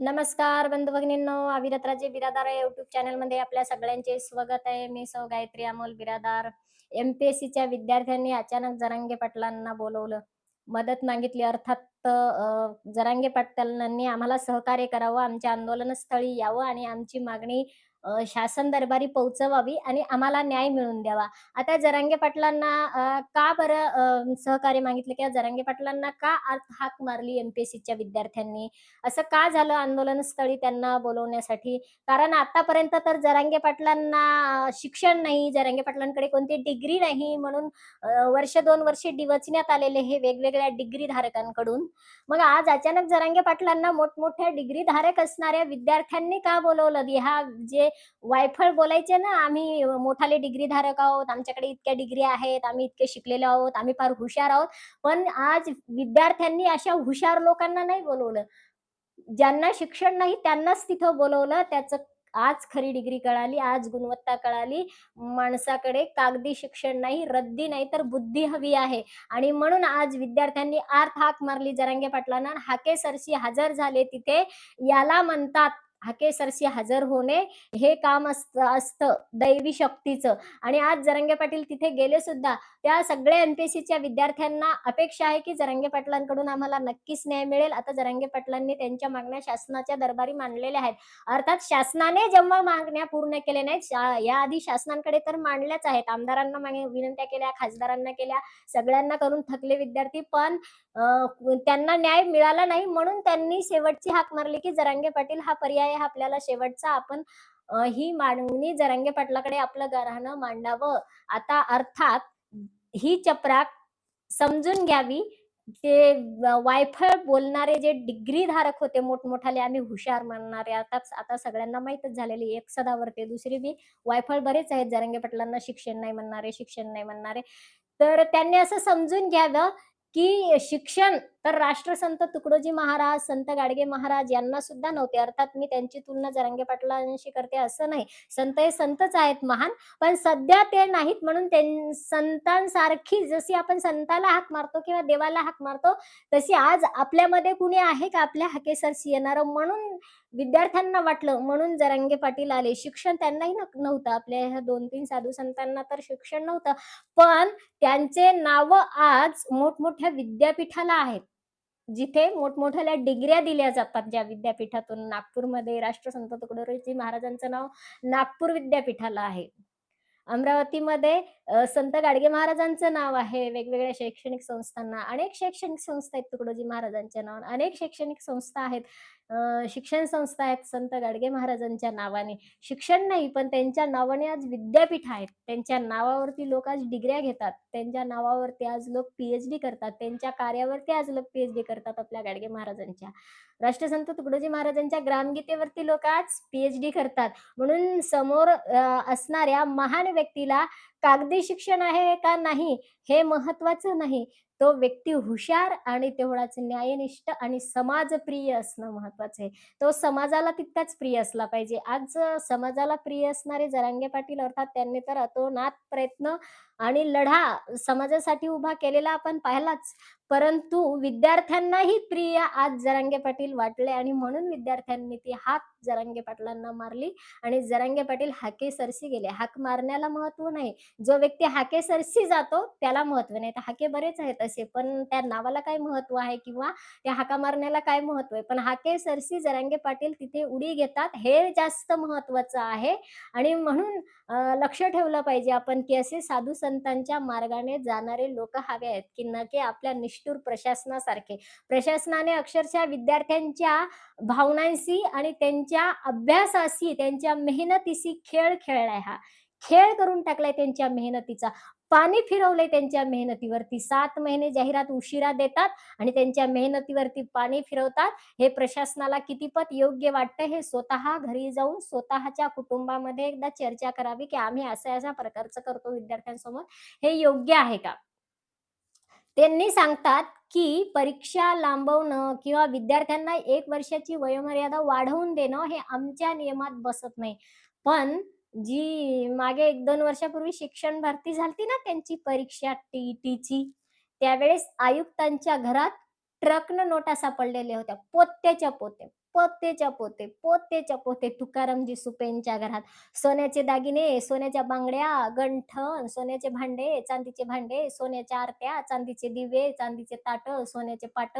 नमस्कार बंधू भगिनींनो अभिरत्राजे बिरादार या युट्यूब चॅनलमध्ये आपल्या सगळ्यांचे स्वागत आहे. मी सौ गायत्री अमोल बिरादार. एमपीएससीच्या विद्यार्थ्यांनी अचानक जरांगे पाटलांना बोलवलं. मदत मागितली. अर्थात जरांगे पाटलांनी आम्हाला सहकार्य करावं आमच्या आंदोलनस्थळी यावं आणि आमची मागणी शासन दरबारी पोहोचवावी आणि आम्हाला न्याय मिळवून द्यावा. आता जरांगे पाटलांना का बरं सहकार्य मागितलं किंवा जरांगे पाटलांना का आत हाक मारली एमपीएससीच्या विद्यार्थ्यांनी? असं का झालं आंदोलनस्थळी त्यांना बोलवण्यासाठी? कारण आतापर्यंत तर जरांगे पाटलांना शिक्षण नाही जरांगे पाटलांकडे कोणती डिग्री नाही म्हणून वर्ष दोन वर्षे डिवचण्यात आलेले हे वेगवेगळ्या डिग्री धारकांकडून मग आज अचानक जरांगे पाटलांना मोठमोठ्या डिग्री धारक असणाऱ्या विद्यार्थ्यांनी का बोलवलं? ह्या जे वायफळ बोलायचे ना आम्ही मोठाले डिग्री धारक आहोत आमच्याकडे इतक्या डिग्री आहेत आम्ही इतके शिकलेले आहोत आम्ही फार हुशार आहोत. पण आज विद्यार्थ्यांनी अशा हुशार लोकांना नाही बोलवलं. ज्यांना शिक्षण नाही त्यांनाच तिथं बोलवलं. त्याचं आज खरी डिग्री कळाली आज गुणवत्ता कळाली. माणसाकडे कागदी शिक्षण नाही रद्दी नाही तर बुद्धी हवी आहे. आणि म्हणून आज विद्यार्थ्यांनी आर्थ हाक मारली जरांगे पाटलांना. हाके सरशी हजर झाले तिथे. याला म्हणतात हाके सरशी हजर होणे हे काम असतं दैवी शक्तीचं. आणि आज जरंगे पाटील तिथे गेले सुद्धा त्या सगळ्या एमपीएससीच्या विद्यार्थ्यांना अपेक्षा आहे की जरंगे पाटलांकडून आम्हाला नक्कीच न्याय मिळेल. आता जरंगे पाटलांनी त्यांच्या मागण्या शासनाच्या दरबारी मांडलेल्या आहेत. अर्थात शासनाने जेव्हा मागण्या पूर्ण केल्या नाहीत शा- याआधी शासनांकडे तर मांडल्याच आहेत. आमदारांना विनंत्या केल्या खासदारांना केल्या सगळ्यांना करून थकले विद्यार्थी पण त्यांना न्याय मिळाला नाही म्हणून त्यांनी शेवटची हाक मारली की जरांगे पाटील हा पर्याय आहे आपल्याला शेवटचा. आपण ही मागणी जरांगे पाटलाकडे आपलं गाऱ्हाणं मांडावं. आता अर्थात ही चपराक समजून घ्यावी ते वायफळ बोलणारे जे डिग्री धारक होते मोठमोठाले आम्ही हुशार मानणारे. आता आता सगळ्यांना माहितच झालेली एक सदावरते दुसरी बी वायफळ बरेच आहेत जरंगे पाटलांना. शिक्षण नाही म्हणणारे शिक्षण नाही म्हणणारे. तर त्यांनी असं समजून घ्यावं की शिक्षण तर राष्ट्रसंत तुकडोजी महाराज संत गाडगे महाराज यांना सुद्धा नव्हते. अर्थात मी त्यांची तुलना जरांगे पाटलांशी करते असं नाही. संत हे संतच आहेत महान पण सध्या ते नाहीत म्हणून त्यां- संतांसारखी जशी आपण संताला हाक मारतो किंवा देवाला हाक मारतो तशी आज आपल्यामध्ये कुणी आहे का आपल्या हाकेसरशी येणारं? म्हणून विद्यार्थ्यांना वाटलं म्हणून जरांगे पाटील आले. शिक्षण त्यांनाही नव्हतं. आपल्या ह्या दोन तीन साधू संतांना तर शिक्षण नव्हतं. पण त्यांचे नाव आज मोठमोठ्या विद्यापीठाला आहेत. जिथे मोठमोठ्या डिग्र्या दिल्या जातात ज्या विद्यापीठातून. नागपूरमध्ये राष्ट्रसंत तुकडोजी महाराजांचं नाव नागपूर विद्यापीठाला आहे. अमरावतीमध्ये संत गाडगे महाराजांचं नाव आहे. वेगवेगळ्या शैक्षणिक संस्थांना अनेक शैक्षणिक संस्था आहेत तुकडोजी महाराजांच्या नावाने अनेक शैक्षणिक संस्था आहेत. शिक्षण संस्था आहेत संत गाडगे महाराजांच्या नावाने. शिक्षण नाही पण त्यांच्या नावाने आज विद्यापीठ आहेत. त्यांच्या नावावरती लोक आज डिग्र्या घेतात. त्यांच्या नावावरती आज लोक पीएचडी करतात. त्यांच्या कार्यावरती आज लोक पीएचडी करतात आपल्या गाडगे महाराजांच्या. राष्ट्रसंत तुकडोजी महाराजांच्या ग्रामगीतेवरती लोक आज पीएचडी करतात. म्हणून समोर असणाऱ्या महान व्यक्तीला कागदी शिक्षण आहे का नाही हे महत्वाचं नाही. तो व्यक्ती हुशार आणि तेवढाच न्यायनिष्ठ आणि समाजप्रिय असणं महत्वाचं आहे. तो समाजाला तितकाच प्रिय असला पाहिजे. आज समाजाला प्रिय असणारे जरांगे पाटील अर्थात त्यांनी तर अतोनात प्रयत्न आणि लढा समाजासाठी उभा केलेला आपण पाहिलाच. परंतु विद्यार्थ्यांनाही प्रिय आज जरांगे पाटील वाटले आणि म्हणून विद्यार्थ्यांनी ती हाक जरांगे पाटलांना मारली आणि जरांगे पाटील हाके सरसी गेले. हाक मारण्याला महत्त्व नाही. जो व्यक्ती हाके सरसी जातो त्याला महत्त्व नाही. तर हाके बरेच आहेत असे पण त्या नावाला काय महत्त्व आहे किंवा त्या हाका मारण्याला काय महत्त्व आहे? पण हाके सरसी जरांगे पाटील तिथे उडी घेतात हे जास्त महत्वाचं आहे. आणि म्हणून लक्ष ठेवलं पाहिजे आपण की असे साधू संतांच्या मार्गाने जाणारे लोक हवे आहेत. की न की आपल्या निष्ठूर प्रशासनासारखे. प्रशासनाने अक्षरशः विद्यार्थ्यांच्या भावनांशी आणि त्यांच्या अभ्यासाशी त्यांच्या मेहनतीशी खेळ खेळलाय हा. खेळ करून टाकलाय त्यांच्या मेहनतीचा. पाणी फिरवलंय त्यांच्या मेहनतीवरती. सात महिने जाहिरात उशिरा देतात आणि त्यांच्या मेहनतीवरती पाणी फिरवतात. हे प्रशासनाला कितीपत योग्य वाटतं हे स्वतः घरी जाऊन स्वतःच्या कुटुंबामध्ये एकदा चर्चा करावी की आम्ही अशा अशा प्रकारचं करतो विद्यार्थ्यांसमोर. हे योग्य आहे का? त्यांनी सांगतात की परीक्षा लांबवणं किंवा विद्यार्थ्यांना एक वर्षाची वयोमर्यादा वाढवून देणं हे आमच्या नियमात बसत नाही. पण जी मागे एक दोन वर्षापूर्वी शिक्षण भरती झाली ना त्यांची परीक्षा टीईटीची त्यावेळेस आयुक्तांच्या घरात ट्रकनं नोटा सापडलेल्या होत्या पोत्याच्या पोत्या. पोतेच्या पोते पोतेच्या पोते. तुकारामजी सुपेंच्या घरात. सोन्याचे दागिने सोन्याच्या बांगड्या गंठण सोन्याचे भांडे चांदीचे भांडे सोन्याच्या आरत्या चांदीचे दिवे चांदीचे ताट सोन्याचे पाट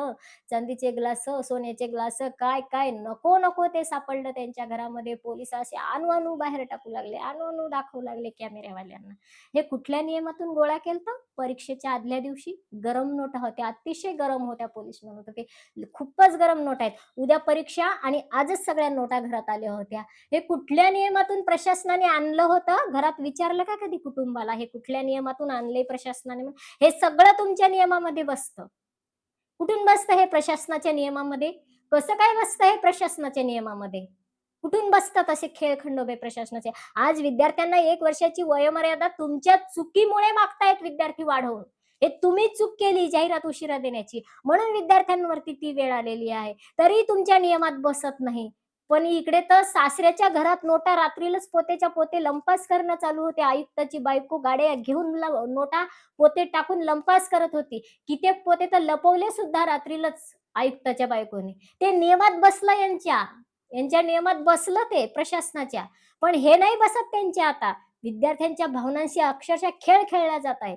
चांदीचे ग्लास सोन्याचे ग्लास. काय काय? नको नको ते सापडलं त्यांच्या घरामध्ये. पोलीस असे आणू आणू बाहेर टाकू लागले आणू आणू दाखवू लागले कॅमेऱ्यावाल्यांना. हे कुठल्या नियमातून गोळा केलं परीक्षेच्या आदल्या दिवशी गरम नोटा होत्या. अतिशय गरम होत्या पोलीस म्हणत होते. खूपच गरम नोट आहेत. उद्या परीक्षा आणि आजच सगळ्या नोटा घरात आल्या होत्या. हे कुठल्या नियमातून प्रशासनाने आणलं होतं? घरात विचारलं का कधी कुटुंबाला? हे कुठल्या नियमातून आणले प्रशासनाने? हे सगळं तुमच्या नियमामध्ये बसतं. कुठून बसतं हे प्रशासनाच्या नियमामध्ये? कसं काय बसतं हे प्रशासनाच्या नियमामध्ये? कुठून बसतात असे खेळ खंडोबे प्रशासनाचे? आज विद्यार्थ्यांना एक वर्षाची वयोमर्यादा तुमच्या चुकीमुळे मागतायत विद्यार्थी वाढवून. हे तुम्ही चूक केली जाहिरात उशिरा देण्याची. म्हणून विद्यार्थ्यांवरती ती वेळ आलेली आहे. तरी तुमच्या नियमात बसत नाही. पण इकडे तर सासऱ्याच्या घरात नोटा रात्रीलाच पोतेच्या पोते लंपास करणं चालू होते. आयुक्ताची बायको गाड्या घेऊन नोटा पोते टाकून लंपास करत होती. कित्येक पोते तर लपवले सुद्धा रात्रीलाच आयुक्ताच्या बायकोने. ते नियमात बसलं यांच्या. यांच्या नियमात बसलं ते प्रशासनाच्या. पण हे नाही बसत त्यांच्या आता. विद्यार्थ्यांच्या भावनांशी अक्षरशः खेळ खेळला जात आहे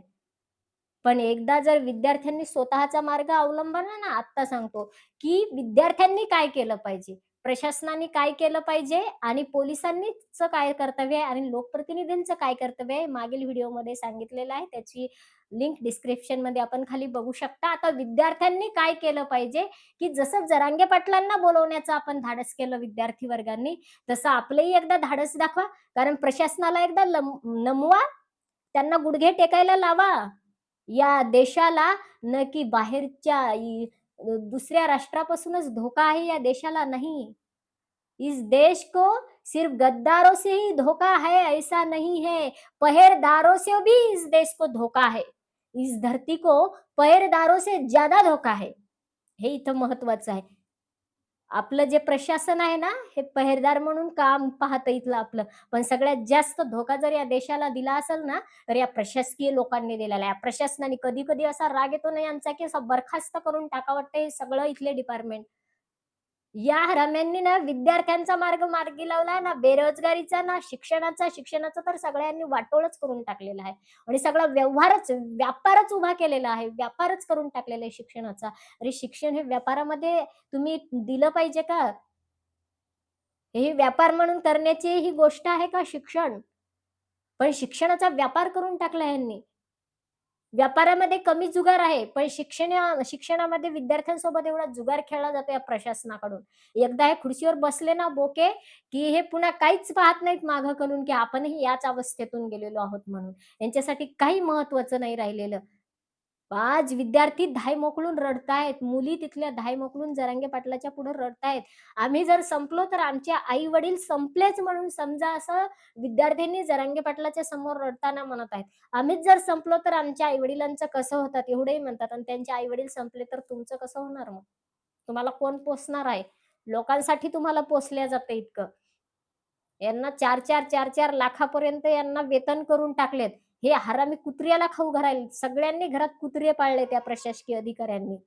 पण एकदा जर विद्यार्थ्यांनी स्वतःचा मार्ग अवलंबला ना आता सांगतो की विद्यार्थ्यांनी काय केलं पाहिजे? प्रशासनाने काय केलं पाहिजे? आणि पोलिसांनीच काय कर्तव्य आहे? आणि लोकप्रतिनिधींचं काय कर्तव्य आहे? मागील व्हिडिओमध्ये सांगितलेलं आहे. त्याची लिंक डिस्क्रिप्शनमध्ये आपण खाली बघू शकता. आता विद्यार्थ्यांनी काय केलं पाहिजे? की जसं जरांगे पाटलांना बोलवण्याचं आपण धाडस केलं विद्यार्थी वर्गांनी तसं आपलंही एकदा धाडस दाखवा. कारण प्रशासनाला एकदा नमवा. त्यांना गुडघे टेकायला लावा. या देशाला न की बाहेरच्या दुसऱ्या राष्ट्रापासूनच धोका आहे या देशाला नाही. इस देश को सिर्फ गद्दारों से ही धोखा है ऐसा नहीं है. पहरेदारों से भी इस देश को धोखा है. इस धरती को पहरेदारों से ज्यादा धोका है. हे इथं महत्वाचं आहे. आपलं जे प्रशासन आहे ना हे पहरेदार म्हणून काम पाहतं इथलं आपलं. पण सगळ्यात जास्त धोका जर या देशाला दिला असेल ना तर या प्रशासकीय लोकांनी दिलेला आहे. या प्रशासनाने कधी कधी असा राग येतो ना यांचा की असं बरखास्त करून टाका वाटतं हे सगळं इथले डिपार्टमेंट या रम्यांनी ना विद्यार्थ्यांचा मार्ग मार्गी लावलाय ना बेरोजगारीचा ना शिक्षणाचा शिक्षणाचा तर सगळ्यांनी वाटोळच करून टाकलेला आहे. आणि सगळा व्यवहारच व्यापारच उभा केलेला आहे व्यापारच करून टाकलेला आहे शिक्षणाचा. अरे शिक्षण हे व्यापारामध्ये तुम्ही दिलं पाहिजे का? हे व्यापार म्हणून करण्याची ही गोष्ट आहे का शिक्षण? पण शिक्षणाचा व्यापार करून टाकला यांनी. व्यापारामध्ये कमी जुगार आहे पण शिक्षण शिक्षणामध्ये विद्यार्थ्यांसोबत एवढा जुगार खेळला जातो या प्रशासनाकडून. एकदा हे खुर्चीवर बसले ना बोके की हे पुन्हा काहीच पाहत नाहीत मागं करून की आपणही याच अवस्थेतून गेलेलो आहोत म्हणून. यांच्यासाठी काही महत्वाचं नाही राहिलेलं. आज विद्यार्थी धाय मोकळून रडतायत. मुली तिथल्या धाय मोकळून जरांगे पाटलाच्या पुढे रडतायत. आम्ही जर संपलो तर आमचे आई वडील संपलेच म्हणून समजा असं विद्यार्थ्यांनी जरांगे पाटलाच्या समोर रडताना म्हणत आहेत. आम्हीच जर संपलो तर आमच्या आई वडिलांचं कसं होतात एवढंही म्हणतात आणि त्यांचे आई वडील संपले तर तुमचं कसं होणार मग? तुम्हाला कोण पोसणार आहे? लोकांसाठी तुम्हाला पोसल्या जातं इतकं. यांना चार चार चार चार लाखापर्यंत यांना वेतन करून टाकलेत. हे हरामी कुत्र्याला खाऊ घरायला सगळ्यांनी घरात कुत्रे पाळले त्या प्रशासकीय अधिकाऱ्यांनी.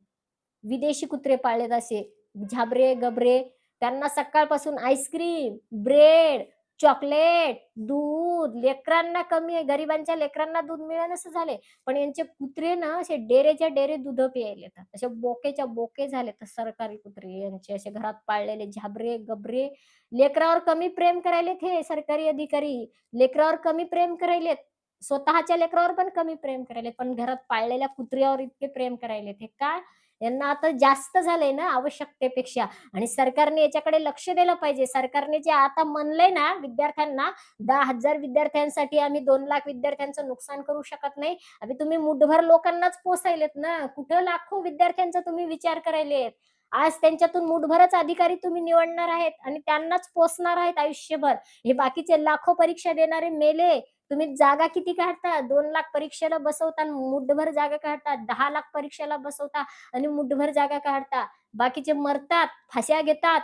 विदेशी कुत्रे पाळलेत असे झाबरे गबरे त्यांना सकाळपासून आईस्क्रीम ब्रेड चॉकलेट दूध लेकरांना कमी आहे गरिबांच्या लेकरांना दूध मिळेनच झाले पण यांचे कुत्रे ना असे डेरेच्या डेरे दूध प्यायले असे बोकेच्या बोके झाले तर सरकारी कुत्रे. यांचे असे घरात पाळलेले झाबरे गबरे लेकरावर कमी प्रेम करायलेत हे सरकारी अधिकारी. लेकरावर कमी प्रेम करायलेत. स्वतःच्या लेकरावर पण कमी प्रेम करायले पण घरात पाळलेल्या कुत्र्यावर इतके प्रेम करायले ते काय यांना आता जास्त झालंय ना आवश्यकतेपेक्षा. आणि सरकारने याच्याकडे लक्ष दिलं पाहिजे. सरकारने जे आता म्हणलंय ना विद्यार्थ्यांना दहा हजार विद्यार्थ्यांसाठी आम्ही दोन लाख विद्यार्थ्यांचं नुकसान करू शकत नाही. अभि तुम्ही मुठभर लोकांनाच पोसायलेत ना. कुठं लाखो विद्यार्थ्यांचा तुम्ही विचार करायलेत? आज त्यांच्यातून मुठभरच अधिकारी तुम्ही निवडणार आहेत आणि त्यांनाच पोसणार आहेत आयुष्यभर. हे बाकीचे लाखो परीक्षा देणारे मेले तुम्ही जागा किती काढता? दोन लाख परीक्षेला बसवता मुठभर जागा काढता. दहा लाख परीक्षेला बसवता आणि मुठभर जागा काढता. बाकीचे मरतात फाश्या घेतात.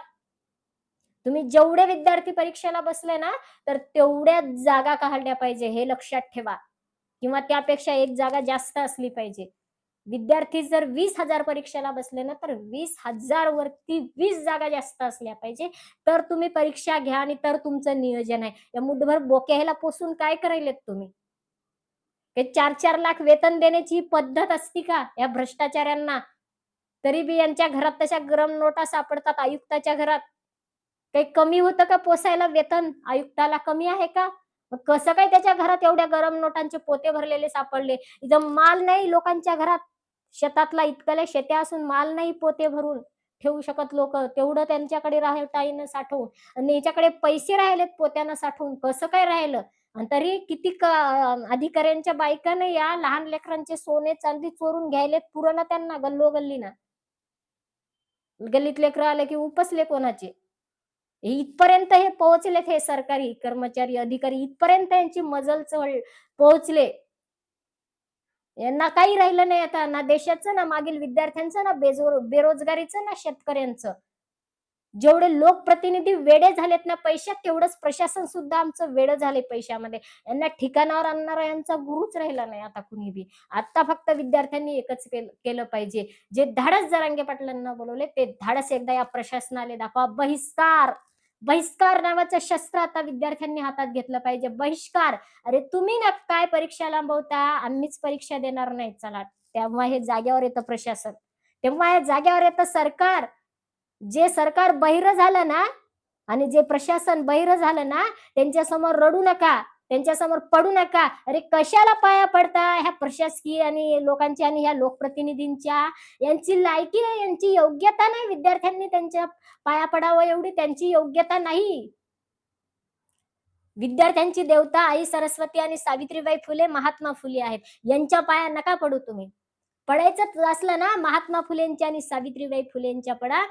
तुम्ही जेवढे विद्यार्थी परीक्षेला बसले ना तर तेवढ्या जागा काढल्या पाहिजे हे लक्षात ठेवा. किंवा त्यापेक्षा एक जागा जास्त असली पाहिजे. विद्यार्थी जर वीस हजार परीक्षेला बसले ना तर वीस हजार वरती वीस जागा जास्त असल्या पाहिजे. तर तुम्ही परीक्षा घ्या आणि तर तुमचं नियोजन आहे. या मुठभर बोक्याला पोसून काय करायलेत तुम्ही? चार चार लाख वेतन देण्याची पद्धत असती का या भ्रष्टाचाऱ्यांना? तरी बी यांच्या घरात तशा गरम नोटा सापडतात आयुक्ताच्या घरात. काही कमी होतं का पोसायला वेतन? आयुक्ताला कमी आहे का? मग कसं काय त्याच्या घरात एवढ्या गरम नोटांचे पोते भरलेले सापडले? इथं माल नाही लोकांच्या घरात. शेतातला इतकल्या शेत्या असून माल नाही पोते भरून ठेवू शकत लोक. तेवढं त्यांच्याकडे राहताईनं साठवून. आणि याच्याकडे पैसे राहिलेत पोत्यानं साठवून. कसं काय राहिलं? आणि तरी किती अधिकाऱ्यांच्या बायकानं या लहान लेकरांचे सोने चांदी चोरून घ्यायलेत पुरण त्यांना गल्लो गल्लीना गल्लीत लेकर आले की उपसले कोणाचे? हे इथपर्यंत हे पोहोचलेत हे सरकारी कर्मचारी अधिकारी. इथपर्यंत यांची मजल चढ पोहोचले. यांना काही राहिलं नाही आता ना देशाचं ना मागील विद्यार्थ्यांचं ना बेजो बेरोजगारीचं ना शेतकऱ्यांचं. जेवढे लोकप्रतिनिधी वेडे झालेत ना पैशात तेवढंच प्रशासन सुद्धा आमचं वेड झाले पैशामध्ये. यांना ठिकाणावर आणणारा यांचा गुरुच राहिला नाही आता कुणी बी. आता फक्त विद्यार्थ्यांनी एकच केलं पाहिजे. जे धाडस जरांगे पाटलांना बोलवले ते धाडस एकदा या प्रशासनाले दाखवा. बहिष्कार! बहिष्कार नावाचं शस्त्र आता विद्यार्थ्यांनी हातात घेतलं पाहिजे. बहिष्कार. अरे तुम्ही ना काय परीक्षा लांबवता? आम्हीच परीक्षा देणार नाही. चला तेव्हा हे जाग्यावर येतं प्रशासन. तेव्हा हे जाग्यावर येतं सरकार. जे सरकार बहिर झालं ना आणि जे प्रशासन बहिर झालं ना त्यांच्यासमोर रडू नका. त्यांच्यासमोर पडू नका. अरे कशाला पाया पडता ह्या प्रशासकीय आणि लोकांच्या आणि ह्या लोकप्रतिनिधींच्या. यांची लायकी नाही यांची योग्यता नाही. विद्यार्थ्यांनी त्यांच्या पाया पडावं एवढी त्यांची योग्यता नाही. विद्यार्थ्यांची देवता आई सरस्वती आणि सावित्रीबाई फुले महात्मा फुले आहेत. यांच्या पाया नका पडू तुम्ही. पडायचंच असलं ना महात्मा फुलेंच्या आणि सावित्रीबाई फुलेंच्या पडा.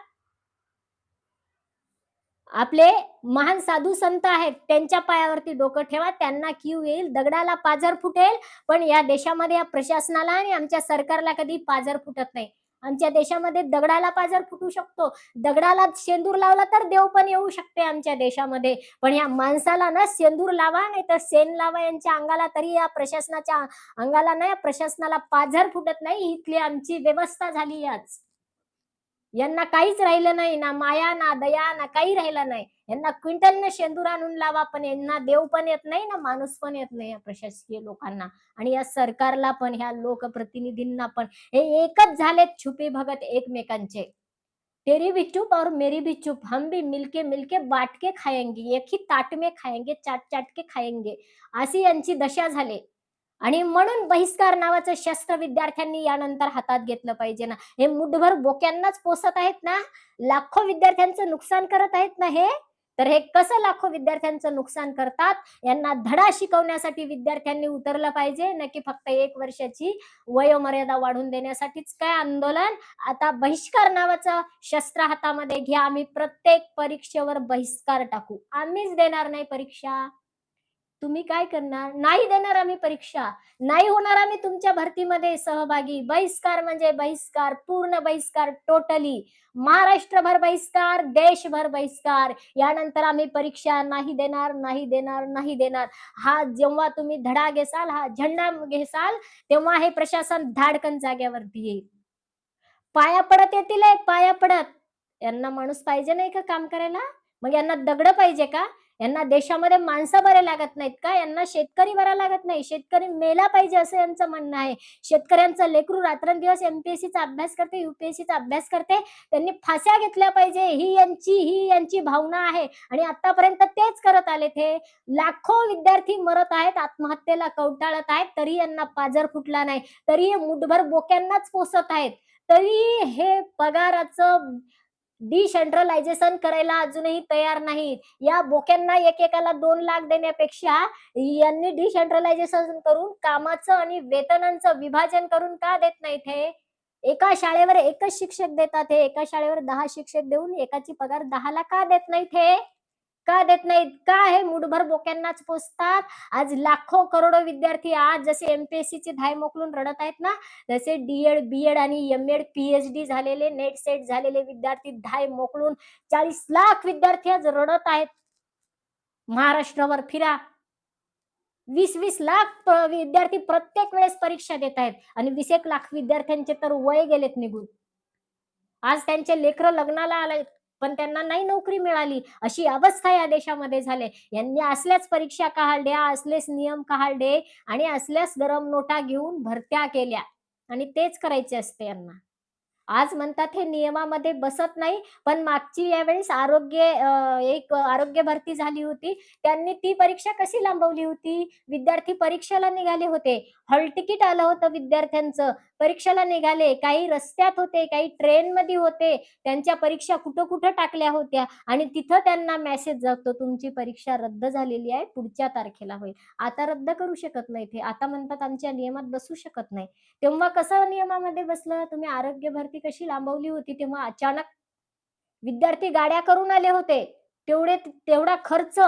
आपले महान साधू संत आहेत त्यांच्या पायावरती डोकं ठेवा त्यांना क्यू येईल दगडाला पाझर फुटेल पण या देशामध्ये या प्रशासनाला आणि आमच्या सरकारला कधी पाझर फुटत नाही. आमच्या देशामध्ये दगडाला पाझर फुटू शकतो. दगडाला सेंदूर लावला तर देव पण येऊ शकते आमच्या देशामध्ये. पण या माणसाला ना सेंदूर लावा नाही तर सेन लावा यांच्या अंगाला तरी या प्रशासनाच्या अंगाला ना या प्रशासनाला पाझर फुटत नाही. इथली आमची व्यवस्था झाली याच. यांना काहीच राहिलं नाही ना माया ना दया ना काही राहिलं नाही. यांना क्विंटलनं शेंदूर आणून लावा पण यांना देव पण येत नाही ना माणूस पण येत नाही या प्रशासकीय लोकांना. आणि या सरकारला पण ह्या लोकप्रतिनिधींना पण. हे एकच झालेत छुपे भगत एकमेकांचे. तेरी भी चुप और मेरी भी चुप. हम भी मिलके मिलके बाटके खायंगे. एक ही ताट में खायंगे चाट चाट के अशी यांची दशा झाली. आणि म्हणून बहिष्कार नावाचं शस्त्र विद्यार्थ्यांनी यानंतर हातात घेतलं पाहिजे ना. हे मुठभर बोक्यांनाच पोसत आहेत ना? लाखो विद्यार्थ्यांचं नुकसान करत आहेत ना हे? तर हे कसं लाखो विद्यार्थ्यांचं नुकसान करतात? यांना धडा शिकवण्यासाठी विद्यार्थ्यांनी उतरलं पाहिजे न की फक्त एक वर्षाची वयोमर्यादा वाढून देण्यासाठीच काय आंदोलन? आता बहिष्कार नावाचं शस्त्र हातामध्ये घ्या. आम्ही प्रत्येक परीक्षेवर बहिष्कार टाकू. आम्हीच देणार नाही परीक्षा. तुम्ही काय करणार? नाही देणार आम्ही परीक्षा. नाही होणार आम्ही तुमच्या भरतीमध्ये सहभागी. बहिष्कार म्हणजे बहिष्कार पूर्ण बहिष्कार टोटली महाराष्ट्रभर बहिष्कार देशभर बहिष्कार. यानंतर आम्ही परीक्षा नाही देणार नाही देणार नाही देणार. हा जेव्हा तुम्ही धडा घेसाल हा झेंडा घेसाल तेव्हा हे प्रशासन धाडकन जाग्यावरती येईल. पाया पडत येतील पाया पडत. यांना माणूस पाहिजे नाही का काम करायला? मग यांना दगड पाहिजे का? यांना देशामध्ये माणसं बरे लागत नाहीत का? यांना शेतकरी बरा लागत नाही. शेतकरी मेला पाहिजे असं यांचं म्हणणं आहे. शेतकऱ्यांचं लेकरू रात्रंदिवस एमपीएससीचा अभ्यास करते युपीएससीचा अभ्यास करते. त्यांनी फास्या घेतल्या पाहिजे. ही यांची ही यांची भावना आहे. आणि आतापर्यंत तेच करत आले ते लाखो विद्यार्थी मरत आहेत आत्महत्येला कवटाळत आहेत. तरी यांना पाजर फुटला नाही. तरी हे मुठभर बोक्यांनाच पोसत आहेत. तरी हे पगाराचं डिसेंट्रलायझेशन करायला अजूनही तयार नाहीत. या बोक्यांना एकेकाला दोन लाख देण्यापेक्षा यांनी डिसेंट्रलायझेशन करून कामाचं आणि वेतनांचं विभाजन करून का देत नाहीत हे? एका शाळेवर एकच शिक्षक देतात हे. एका शाळेवर दहा शिक्षक देऊन एकाची पगार दहाला का देत नाहीत हे? का देत नाहीत का हे मुठभर बोक्यांनाच पोचतात आज लाखो करोडो विद्यार्थी आज जसे एमपीएससी चे धाय मोकलून रडत आहेत ना जसे डीएड बीएड आणि एम एड पीएचडी झालेले नेट सेट झालेले विद्यार्थी धाय मोकलून चाळीस लाख विद्यार्थी आज रडत आहेत. महाराष्ट्रावर फिरा. वीस वीस लाख विद्यार्थी प्रत्येक वेळेस परीक्षा देत आहेत आणि वीस एक लाख विद्यार्थ्यांचे तर वय गेलेत निघून. आज त्यांचे लेकर लग्नाला आले पण त्यांना नाही नोकरी मिळाली. अशी अवस्था या देशामध्ये झाले. यांनी असल्याच परीक्षा काढल्या असलेच नियम काढले आणि असल्याच गरम नोटा घेऊन भरत्या केल्या. आणि तेच करायचे असते यांना. आज म्हणतात हे नियमामध्ये बसत नाही पण मागची यावेळेस आरोग्य एक आरोग्य भरती झाली होती. त्यांनी ती परीक्षा कशी लांबवली होती? विद्यार्थी परीक्षेला निघाले होते. हॉल तिकीट आलं होतं विद्यार्थ्यांचं. परीक्षेला निघाले काही रस्त्यात होते काही ट्रेन मध्ये होते त्यांच्या परीक्षा कुठं कुठं टाकल्या होत्या आणि तिथं त्यांना मेसेज जातो तुमची परीक्षा रद्द झालेली आहे पुढच्या तारखेला होईल. आता रद्द करू शकत नाही ते. आता म्हणतात आमच्या नियमात बसू शकत नाही. तेव्हा कसं नियमामध्ये बसलं? तुम्ही आरोग्य भरती कशी लांबवली होती? तेव्हा अचानक विद्यार्थी गाड्या करून आले होते. तेवढे तेवढा खर्च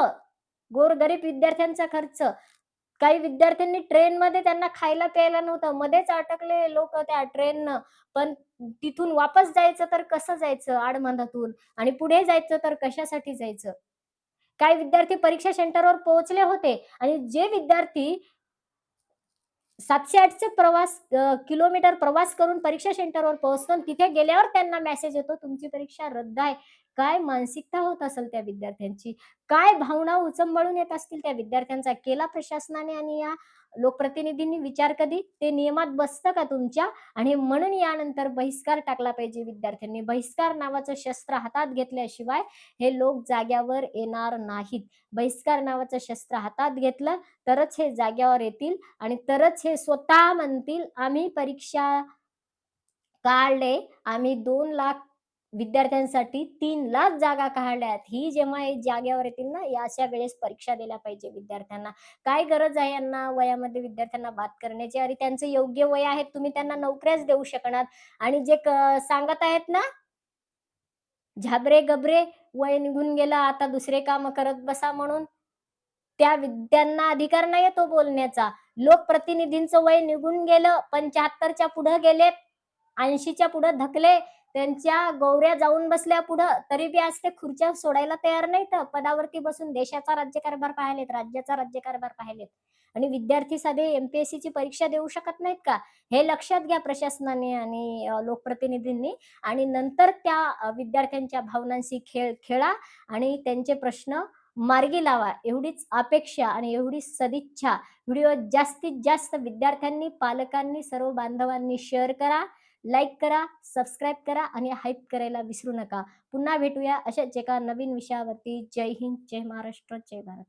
गोरगरीब विद्यार्थ्यांचा खर्च. काही विद्यार्थ्यांनी ट्रेनमध्ये त्यांना खायला प्यायला नव्हतं. मध्येच अटकले लोक त्या ट्रेननं पण तिथून वापस जायचं तर कसं जायचं आडमधातून आणि पुढे जायचं तर कशासाठी जायचं? काही विद्यार्थी परीक्षा सेंटरवर पोहोचले होते. आणि जे विद्यार्थी सातशे आठशे प्रवास किलोमीटर प्रवास करून परीक्षा सेंटरवर पोहोचतो तिथे गेल्यावर त्यांना मेसेज येतो तुमची परीक्षा रद्द आहे. काय मानसिकता होत असेल त्या विद्यार्थ्यांची? काय भावना उचंबळून येत असतील त्या विद्यार्थ्यांचा? केला प्रशासनाने आणि या लोकप्रतिनिधींनी विचार कधी? ते नियमात बसतं का तुमच्या? आणि म्हणून यानंतर बहिष्कार टाकला पाहिजे विद्यार्थ्यांनी. बहिष्कार नावाचं शस्त्र हातात घेतल्याशिवाय हे लोक जाग्यावर येणार नाहीत. बहिष्कार नावाचं शस्त्र हातात घेतलं तरच हे जाग्यावर येतील आणि तरच हे स्वतः म्हणतील आम्ही परीक्षा काढले आम्ही दोन लाख विद्यार्थ्यांसाठी तीन लाख जागा काढल्यात. ही जेव्हा हे जाग्यावर येतील ना या अशा वेळेस परीक्षा दिल्या पाहिजे विद्यार्थ्यांना. काय गरज आहे यांना वयामध्ये विद्यार्थ्यांना बात करण्याची? अरे त्यांचं योग्य वय आहे तुम्ही त्यांना नोकऱ्याच देऊ शकणार. आणि जे सांगत आहेत ना झाबरे गबरे वय निघून गेलं आता दुसरे काम करत बसा म्हणून त्या विद्यांना अधिकार नाही तो बोलण्याचा. लोकप्रतिनिधींचं वय निघून गेलं पंच्याहत्तरच्या पुढे गेले ऐंशीच्या पुढे धकले त्यांच्या गौऱ्या जाऊन बसल्या पुढं तरी बी आज ते खुर्च्या सोडायला तयार नाहीत. पदावरती बसून देशाचा राज्यकारभार पाहिलेत राज्याचा राज्यकारभार पाहिलेत. आणि विद्यार्थी साधे एमपीएससी ची परीक्षा देऊ शकत नाहीत का? हे लक्षात घ्या प्रशासनाने आणि लोकप्रतिनिधींनी. आणि नंतर त्या विद्यार्थ्यांच्या भावनांशी खेळ खेळा आणि त्यांचे प्रश्न मार्गी लावा. एवढीच अपेक्षा आणि एवढी सदिच्छा. व्हिडिओ जास्तीत जास्त विद्यार्थ्यांनी पालकांनी सर्व बांधवांनी शेअर करा. लाईक करा सबस्क्राईब करा आणि हाईप करायला विसरू नका. पुन्हा भेटूया अशाच एका नवीन विषयावरती. जय हिंद जय महाराष्ट्र जय भारत.